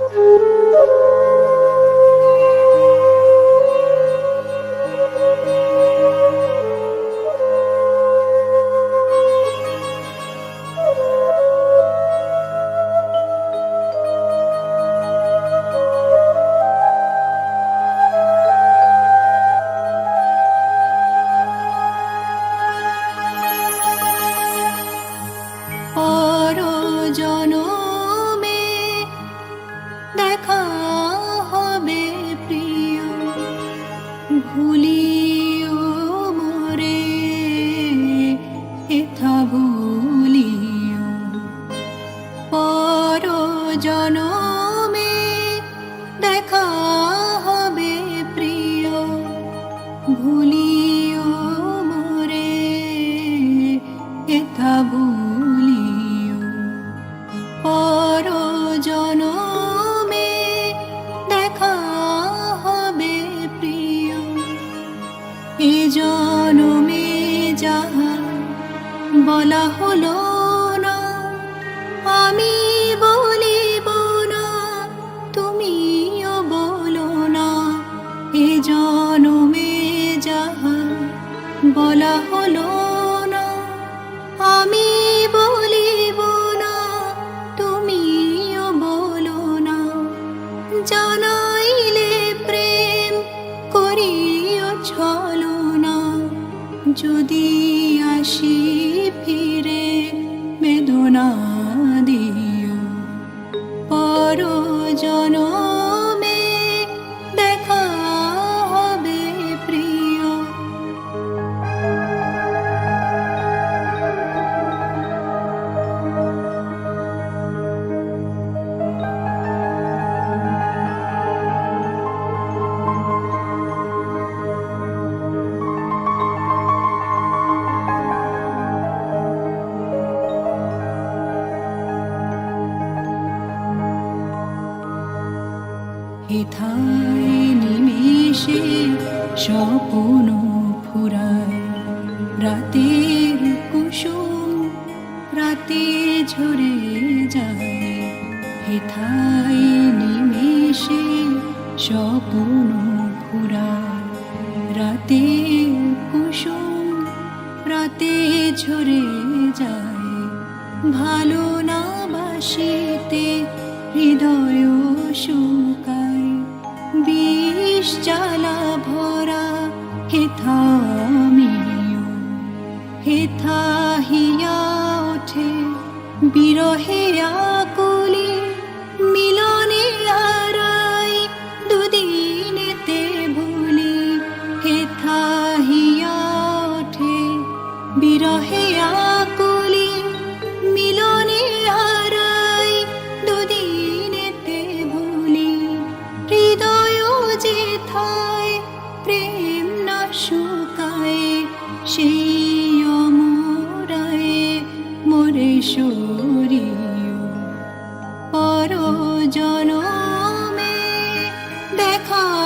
うん。দেখা হবে প্রিয় ভুলিও মোরে এথা ভুলিও। বলা হলো না। আমি বলিব না তুমিও বলো না। এ জনমে যাহা বলা হলো যদি আসি ফিরে হেথায় নিমেষে স্বপন ফুরায়। রাতের কুসুম রাতে ঝরে যায়। হেথায় নিমেষে স্বপন ফুরায়। রাতের কুসুম রাতে ঝরে যায়। ভালো না বাসিতে হৃদয় বিষ জ্বালা ভরা হেথা হিয়া ওঠে বিরহে আকুলি মিলনে আরাই দুদিনেতে ভুলি হেথা হিয়া ওঠে বিরহে আকুলি শরীয় পর জনমে দেখা